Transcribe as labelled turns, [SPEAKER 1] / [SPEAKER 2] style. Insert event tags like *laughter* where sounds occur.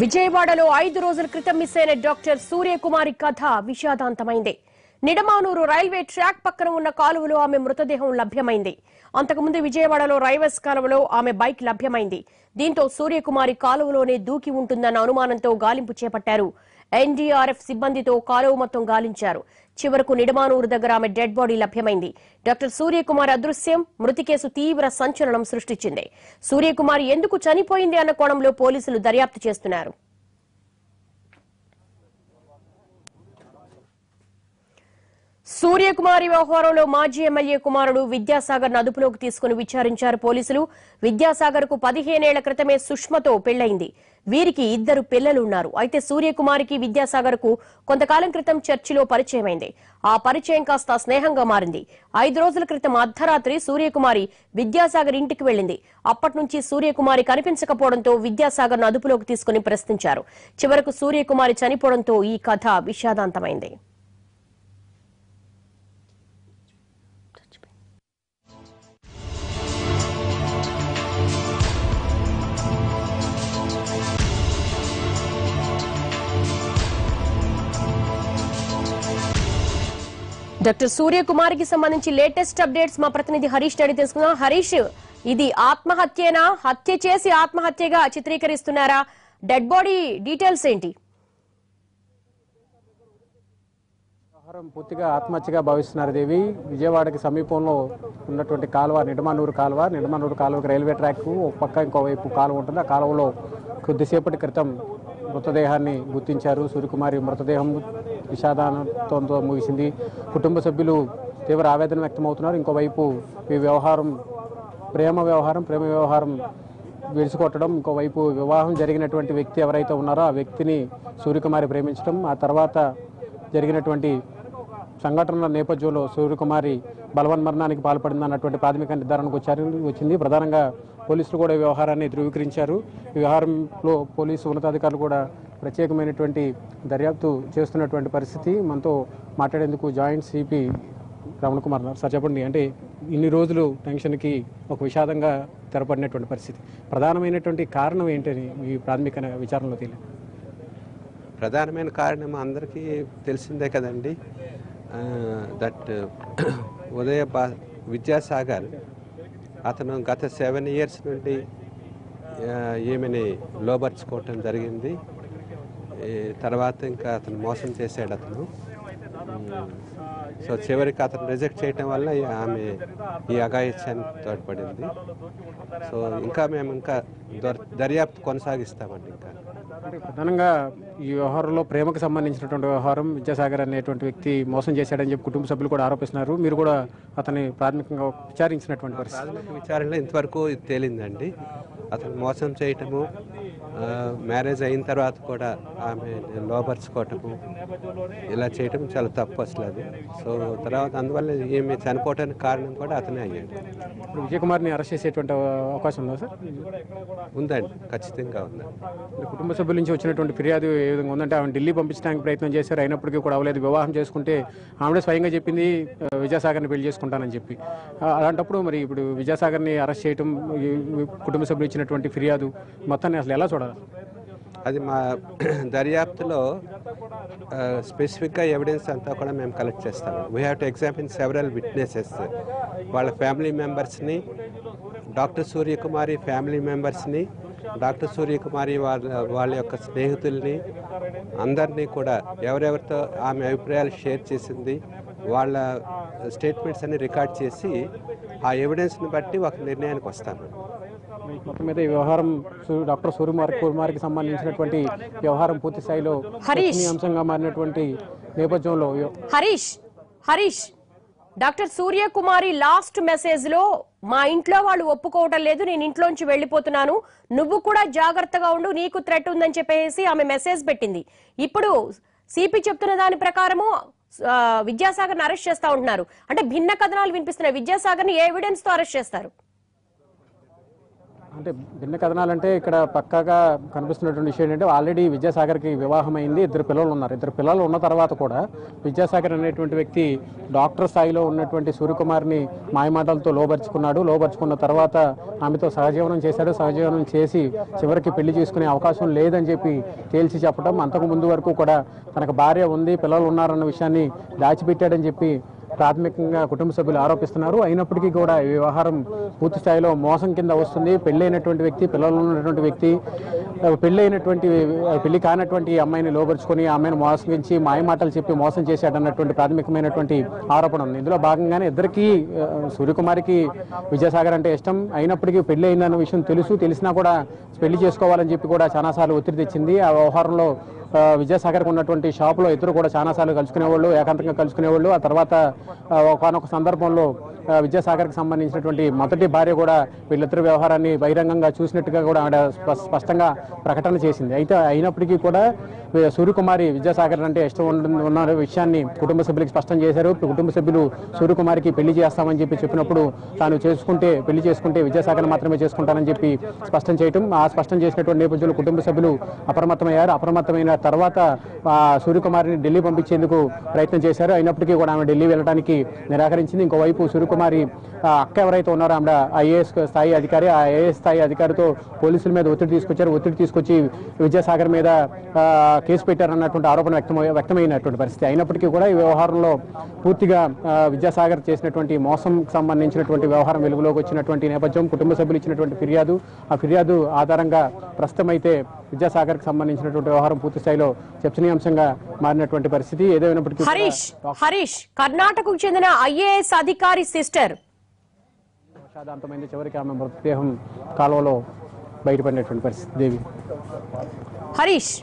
[SPEAKER 1] విజయవాడలో ఐదు రోజుల క్రితం మిస్ అయిన డాక్టర్ సూర్యకుమారి కథ విషాదాంతమైంది. నిడమానూరు రైల్వే ట్రాక్ పక్కన ఉన్న కాలువలో ఆమె మృతదేహం లభ్యమైంది. అంతకుముందు విజయవాడలో రైవస్ కాలువలో ఆమె బైక్ లభ్యమైంది. దీంతో సూర్యకుమారి కాలువలోనే దూకి ఉంటుందన్న అనుమానంతో గాలింపు చేపట్టారు. ఎన్డీఆర్ఎఫ్ సిబ్బందితో కాలువ మొత్తం గాలించారు. చివరకు నిడమానూరు దగ్గర ఆమె డెడ్ బాడీ లభ్యమైంది. డాక్టర్ సూర్యకుమార్ అదృశ్యం మృతి కేసు తీవ్ర సంచలనం సృష్టించింది. సూర్యకుమార్ ఎందుకు చనిపోయింది అన్న కోణంలో పోలీసులు దర్యాప్తు చేస్తున్నారు. సూర్యకుమారి వ్యవహారంలో మాజీ ఎమ్మెల్యే కుమారుడు విద్యాసాగర్ అదుపులోకి తీసుకుని విచారించారు పోలీసులు. విద్యాసాగర్కు పదిహేనేళ్ళ క్రితమే సుష్మతో పెళ్ళైంది వీరికి ఇద్దరు పిల్లలున్నారు. అయితే సూర్యకుమారికి విద్యాసాగర్కు కొంతకాలం క్రితం చర్చిలో పరిచయమైంది. ఆ పరిచయం కాస్త స్నేహంగా మారింది. ఐదు రోజుల క్రితం అర్ధరాత్రి సూర్యకుమారి విద్యాసాగర్ ఇంటికి వెళ్ళింది అప్పటి నుంచి సూర్యకుమారి కనిపించకపోవడంతో విద్యాసాగర్ను అదుపులోకి తీసుకుని ప్రశ్నించారు. చివరకు సూర్యకుమారి చనిపోవడంతో ఈ కథ విషాదాంతమైంది. డాక్టర్ సూర్యకుమార్కి సంబంధించి లేటెస్ట్ అప్డేట్స్ మా ప్రతినిధి హరీష్ అడిగి తెలుసుకుందాం. హరీష్ ఇది ఆత్మహత్యేనా? హత్య చేసి ఆత్మహత్యగా చిత్రీకరిస్తున్నారా? డెడ్ బాడీ డీటెయిల్స్ ఏంటి?
[SPEAKER 2] వ్యవహారం పూర్తిగా ఆత్మహత్యగా భావిస్తున్నారు దేవి. విజయవాడకి సమీపంలో ఉన్నటువంటి కాలువ నిడమనూరు కాలువ. నిడమనూరు కాలువకి రైల్వే ట్రాక్ ఒక పక్క ఇంకోవైపు కాలువ ఉంటుంది. ఆ కాలువలో కొద్దిసేపటి క్రితం మృతదేహాన్ని గుర్తించారు. సూర్యకుమారి మృతదేహం విషాదంతో ముగిసింది. కుటుంబ సభ్యులు తీవ్ర ఆవేదన వ్యక్తమవుతున్నారు. ఇంకోవైపు ఈ వ్యవహారం ప్రేమ వ్యవహారం ప్రేమ వ్యవహారం విడిచికొట్టడం ఇంకోవైపు వివాహం జరిగినటువంటి వ్యక్తి ఎవరైతే ఉన్నారో ఆ వ్యక్తిని సూర్యకుమారి ప్రేమించడం ఆ తర్వాత జరిగినటువంటి సంఘటనల నేపథ్యంలో సూర్యకుమారి పాల్పడింది పాల్పడిందన్నటువంటి ప్రాథమిక నిర్ధారణకు వచ్చారు వచ్చింది. ప్రధానంగా పోలీసులు కూడా వ్యవహారాన్ని ధృవీకరించారు. ఈ వ్యవహారంలో పోలీసు ఉన్నతాధికారులు కూడా ప్రత్యేకమైనటువంటి దర్యాప్తు చేస్తున్నటువంటి పరిస్థితి. మనతో మాట్లాడేందుకు joint CP Ramana Kumar sir చెప్పండి. అంటే ఇన్ని రోజులు టెన్షన్కి ఒక విషాదంగా తెరపడినటువంటి పరిస్థితి. ప్రధానమైనటువంటి కారణం ఏంటని ఈ ప్రాథమిక విచారణలో తెలియదు
[SPEAKER 3] ప్రధానమైన కారణం అందరికీ తెలిసిందే కదండి. దట్ uh, *coughs* ఉదయ బా విద్యాసాగర్ అతను గత సెవెన్ ఇయర్స్ నుండి ఏమని ఈమెని లోబర్చుకోవటం జరిగింది. తర్వాత ఇంకా అతను మోసం చేశాడు అతను. సో చివరికి అతను రిజెక్ట్ చేయటం వల్ల ఆమె ఈ అఘాయిత్యానికి తోడ్పడింది. సో ఇంకా మేము ఇంకా దర్యాప్తు కొనసాగిస్తామండి ఇంకా.
[SPEAKER 2] అంటే ప్రధానంగా ఈ వ్యవహారంలో ప్రేమకు సంబంధించినటువంటి వ్యవహారం విద్యాసాగర్ అనేటువంటి వ్యక్తి మోసం చేశాడని చెప్పి కుటుంబ సభ్యులు కూడా ఆరోపిస్తున్నారు. మీరు కూడా అతన్ని ప్రాథమికంగా విచారించినటువంటి పరిస్థితి.
[SPEAKER 3] విచారణలో ఇంతవరకు తేలిందండి. అతను మోసం చేయటము మ్యారేజ్ అయిన తర్వాత కూడా ఆమె లోపరుచుకోవటము ఇలా చేయటం చాలా తప్పు అసలు అది. సో తర్వాత అందువల్ల ఈమె చనిపోవటానికి కారణం కూడా అతనే అయ్యాడు.
[SPEAKER 2] ఇప్పుడు విజయ్ కుమార్ని అరెస్ట్ చేసేటువంటి అవకాశం ఉందా సార్?
[SPEAKER 3] ఉందండి ఖచ్చితంగా ఉందండి.
[SPEAKER 2] కుటుంబ సభ్యుల నుంచి వచ్చినటువంటి ఫిర్యాదు ఏ విధంగా ఉందంటే ఆమె ఢిల్లీ పంపించడానికి ప్రయత్నం చేశారు. అయినప్పటికీ కూడా అవ్వలేదు. వివాహం చేసుకుంటే ఆమె స్వయంగా చెప్పింది విజయసాగర్ని విద్యాసాగర్ని పెళ్ళి చేసుకుంటానని చెప్పి. అలాంటప్పుడు మరి ఇప్పుడు విద్యాసాగర్ని అరెస్ట్ చేయటం కుటుంబ సభ్యులు ఇచ్చినటువంటి ఫిర్యాదు మొత్తాన్ని అసలు ఎలా చూడాలి?
[SPEAKER 3] అది మా *clears throat* దర్యాప్తులో స్పెసిఫిక్గా ఎవిడెన్స్ అంతా కూడా మేము కలెక్ట్ చేస్తాము. We have to examine several witnesses వాళ్ళ ఫ్యామిలీ మెంబర్స్ని డాక్టర్ సూర్యకుమారి ఫ్యామిలీ మెంబర్స్ని డాక్టర్ సూర్యకుమారి వాళ్ళ వాళ్ళ యొక్క స్నేహితుల్ని అందరినీ కూడా ఎవరెవరితో ఆమె అభిప్రాయాలు షేర్ చేసింది వాళ్ళ స్టేట్మెంట్స్ అన్ని రికార్డ్ చేసి ఆ ఎవిడెన్స్ని బట్టి ఒక నిర్ణయానికి వస్తాము
[SPEAKER 2] మొత్తం మీద ఈ వ్యవహారం డాక్టర్ సూర్యకుమార్ కుమార్కి సంబంధించినటువంటి వ్యవహారం పూర్తి స్థాయిలో
[SPEAKER 1] హరీష్.
[SPEAKER 2] చర్చనీయాంశంగా మారినటువంటి నేపథ్యంలో
[SPEAKER 1] హరీష్. హరీష్. డాక్టర్ సూర్యకుమారి లాస్ట్ మెసేజ్లో మా ఇంట్లో వాళ్ళు ఒప్పుకోవటం లేదు నేను ఇంట్లోంచి వెళ్ళిపోతున్నాను. నువ్వు కూడా జాగ్రత్తగా ఉండు నీకు థ్రెట్ ఉందని చెప్పేసి ఆమె మెసేజ్ పెట్టింది. ఇప్పుడు సిపి చెప్తున్న దాని ప్రకారము విద్యాసాగర్ విద్యాసాగర్ని అరెస్ట్ చేస్తా ఉంటున్నారు. అంటే భిన్న కథనాలు వినిపిస్తున్నాయి. విద్యాసాగర్ని ఏ ఎవిడెన్స్తో అరెస్ట్ చేస్తారు?
[SPEAKER 2] అంటే భిన్న కథనాలంటే ఇక్కడ పక్కాగా కనిపిస్తున్నటువంటి విషయం ఏంటంటే ఆల్రెడీ విద్యాసాగర్కి వివాహం అయింది ఇద్దరు పిల్లలు ఉన్నారు. ఇద్దరు పిల్లలు ఉన్న తర్వాత కూడా విద్యాసాగర్ అనేటువంటి వ్యక్తి డాక్టర్ స్థాయిలో ఉన్నటువంటి సూర్యకుమార్ని మాయమాటలతో లోబరుచుకున్నాడు. లోబరుచుకున్న తర్వాత ఆమెతో సహజీవనం చేశాడు. సహజీవనం చేసి చివరికి పెళ్ళి చేసుకునే అవకాశం లేదని చెప్పి తేల్చి చెప్పడం అంతకు ముందు వరకు కూడా తనకు భార్య ఉంది పిల్లలు ఉన్నారన్న విషయాన్ని దాచిపెట్టాడని చెప్పి ప్రాథమికంగా కుటుంబ సభ్యులు ఆరోపిస్తున్నారు. అయినప్పటికీ కూడా ఈ వ్యవహారం పూర్తి స్థాయిలో మోసం కింద వస్తుంది. పెళ్ళైనటువంటి వ్యక్తి పిల్లలు ఉన్నటువంటి వ్యక్తి పెళ్ళైనటువంటి పెళ్ళి కానటువంటి అమ్మాయిని లోపరుచుకొని ఆ అమ్మాయిని మోసగించి మాయమాటలు చెప్పి మోసం చేశాడన్నటువంటి ప్రాథమికమైనటువంటి ఆరోపణ ఉంది. ఇందులో భాగంగానే ఇద్దరికీ సూర్యకుమారికి విజయసాగర్ అంటే ఇష్టం. అయినప్పటికీ పెళ్ళి అయిందన్న విషయం తెలుసు. తెలిసినా కూడా పెళ్ళి చేసుకోవాలని చెప్పి కూడా చాలాసార్లు ఒత్తిడి తెచ్చింది. ఆ వ్యవహారంలో ఆ, ఉన్నటువంటి షాపులో ఇద్దరు కూడా చాలాసార్లు కలుసుకునేవాళ్ళు ఏకాంతంగా కలుసుకునేవాళ్ళు. ఆ తర్వాత ఒకనొక సందర్భంలో విద్యాసాగర్కి సంబంధించినటువంటి మొదటి భార్య కూడా వీళ్ళిద్దరు వ్యవహారాన్ని బహిరంగంగా చూసినట్టుగా కూడా ఆవిడ స్ప- స్పష్టంగా ప్రకటన చేసింది. అయితే అయినప్పటికీ కూడా సూర్యకుమారి విద్యాసాగర్ అంటే ఇష్టం ఉన్న ఉన్న విషయాన్ని కుటుంబ సభ్యులకు స్పష్టం చేశారు. కుటుంబ సభ్యులు సూర్యకుమారికి పెళ్ళి చేస్తామని చెప్పి చెప్పినప్పుడు తాను చేసుకుంటే పెళ్ళి చేసుకుంటే విద్యాసాగర్ మాత్రమే చేసుకుంటానని చెప్పి స్పష్టం చేయటం. ఆ స్పష్టం చేసినటువంటి నేపథ్యంలో కుటుంబ సభ్యులు అప్రమత్తమయ్యారు. అప్రమత్తమైన తర్వాత సూర్యకుమారిని ఢిల్లీ పంపించేందుకు ప్రయత్నం చేశారు. అయినప్పటికీ కూడా ఆమె ఢిల్లీ వెళ్ళడానికి నిరాకరించింది. ఇంకోవైపు సూర్యకుమారి అక్క ఎవరైతే ఉన్నారో ఆమె ఐఏఎస్ స్థాయి అధికారి ఆ ఐఏఎస్ స్థాయి అధికారితో పోలీసుల మీద ఒత్తిడి తీసుకొచ్చారు. ఒత్తిడి తీసుకొచ్చి విద్యాసాగర్ మీద కేసు పెట్టారన్నటువంటి ఆరోపణ వ్యక్తం వ్యక్తమైనటువంటి పరిస్థితి. అయినప్పటికీ కూడా ఈ వ్యవహారంలో పూర్తిగా విద్యాసాగర్ చేసినటువంటి మోసం సంబంధించినటువంటి వ్యవహారం వెలుగులోకి వచ్చినటువంటి నేపథ్యం కుటుంబ సభ్యులు ఇచ్చినటువంటి ఫిర్యాదు ఆ ఫిర్యాదు ఆధారంగా ప్రస్తుతం అయితే విద్యాసాగర్కి సంబంధించినటువంటి వ్యవహారం పూర్తి స్థాయిలో చర్చనీయాంశంగా మారినటువంటి పరిస్థితి. ఏదైనప్పటికీ కూడా
[SPEAKER 1] హరీష్ హరీష్ కర్ణాటకకు చెందిన ఐఏఎస్ అధికారి సిస్టర్.
[SPEAKER 2] విషాదాంతమైంది చివరికి ఆమె మృతదేహం కాలువలో బయటపడినటువంటి పరిస్థితి. దేవి.
[SPEAKER 1] హరీష్